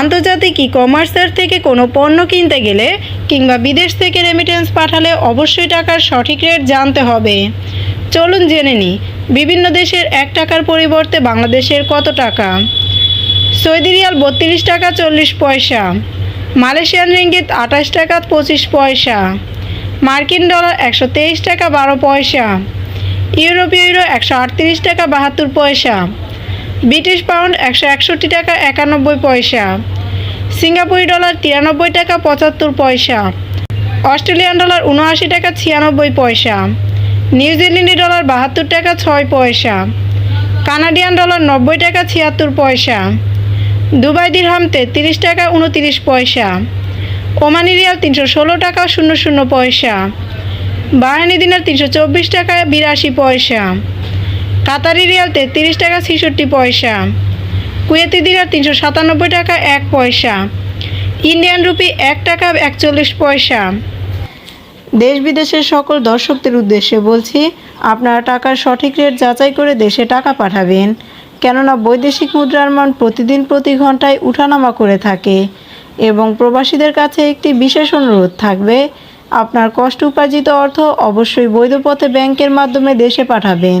আন্তর্জাতিক ই কমার্সের থেকে কোনো পণ্য কিনতে গেলে কিংবা বিদেশ থেকে রেমিটেন্স পাঠালে অবশ্যই টাকার সঠিক রেট জানতে হবে। চলুন জেনে নিই, বিভিন্ন দেশের এক টাকার পরিবর্তে বাংলাদেশের কত টাকা? সৌদি রিয়াল বত্রিশ টাকা চল্লিশ পয়সা, মালয়েশিয়ান রিঙ্গিত আঠাশ টাকা পঁচিশ পয়সা, মার্কিন ডলার একশো তেইশ টাকা বারো পয়সা, ইউরোপীয় ইউরো একশো আটত্রিশ টাকা বাহাত্তর পয়সা ব্রিটিশ পাউন্ড একশো একষট্টি টাকা একানব্বই পয়সা। সিঙ্গাপুরি ডলার তিরানব্বই টাকা পঁচাত্তর পয়সা। অস্ট্রেলিয়ান ডলার উনআশি টাকা ছিয়ানব্বই পয়সা। নিউজিল্যান্ডি ডলার বাহাত্তর টাকা ছয় পয়সা। কানাডিয়ান ডলার নব্বই টাকা ছিয়াত্তর পয়সা। দুবাই দিরহাম তেত্রিশ টাকা উনতিরিশ পয়সা। ওমানি রিয়াল তিনশো ষোলো টাকা শূন্য শূন্য পয়সা। বাহানি দিনার তিনশো চব্বিশ টাকা বিরাশি পয়সা। কাতারি রিয়াল তেত্রিশ টাকা ছেষট্টি পয়সা, কুয়েতি দিনার তিনশো সাতানব্বই টাকা এক পয়সা, ইন্ডিয়ান রুপি এক টাকা একচল্লিশ পয়সা। দেশ বিদেশের সকল দর্শকদের উদ্দেশ্যে বলছি, আপনারা টাকার সঠিক রেট যাচাই করে দেশে টাকা পাঠাবেন। কেননা বৈদেশিক মুদ্রার মান প্রতিদিন প্রতি ঘন্টায় উঠানামা করে থাকে এবং প্রবাসীদের কাছে একটি বিশেষ অনুরোধ থাকবে, আপনার কষ্ট উপার্জিত অর্থ অবশ্যই বৈধ পথে ব্যাংকের মাধ্যমে দেশে পাঠাবেন।